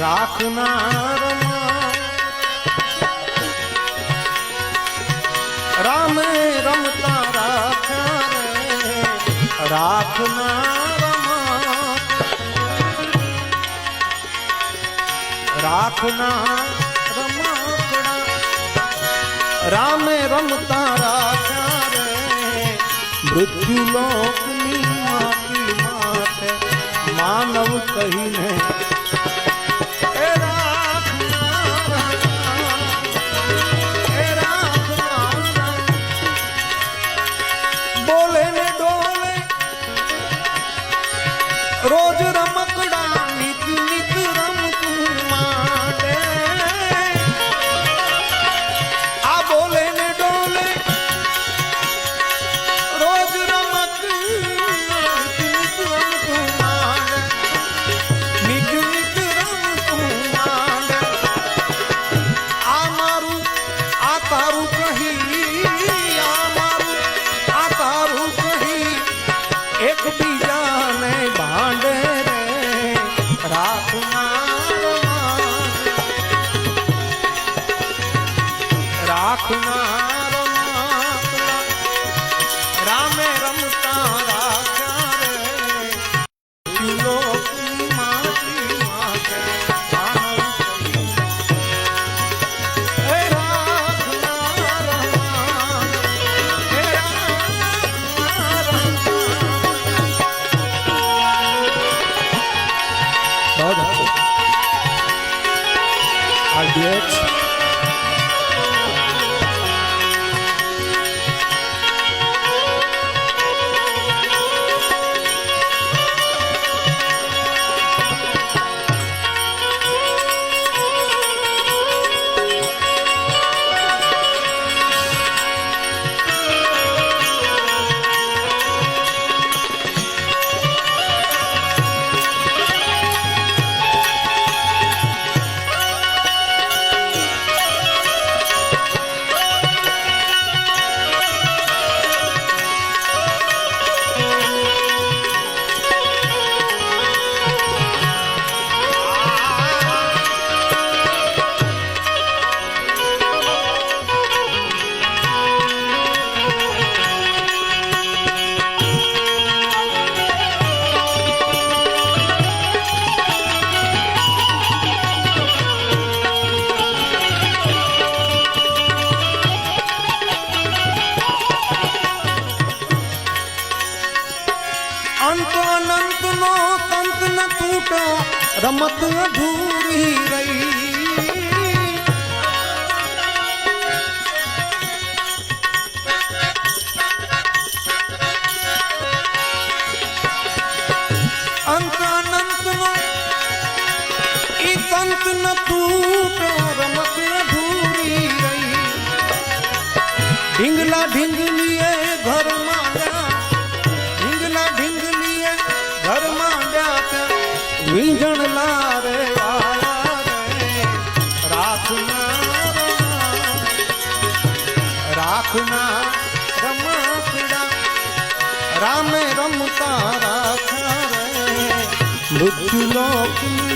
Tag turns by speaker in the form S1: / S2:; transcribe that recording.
S1: રાખનાર રામે રમતા રાખ્યા રે રાખનાર રાખનાર રમકડા રામે રમતા રાખ્યા રે મૃત્યુ લોકની માટી માથે માનવ કહીને રોજ રમકડા નિત નિત રમતું માટે આ બોલે ને ડોલે. રોજ રમકડા નિત રમતું માટે નિત નિત રમતું માટે આ મારું, આ તારું કહી, આ મારું, આ તારું કહી. એકબીજાને રાખનાર માતલા. રામે રમતા રાખ્યા રે લોકની માટી RDX અંત નો તૂટો, રમત અધૂરી રહી. અંત અનંત નો ઈ તંત ન તૂટો, રમત અધૂરી રહી. ઢીંગલા ઢીંગલીએ ઘરમાં વીંઝણ લારે રાખના રાખના રમાપડા રામે રમતા રાખ્યા રે. મૃત્યુ લોકની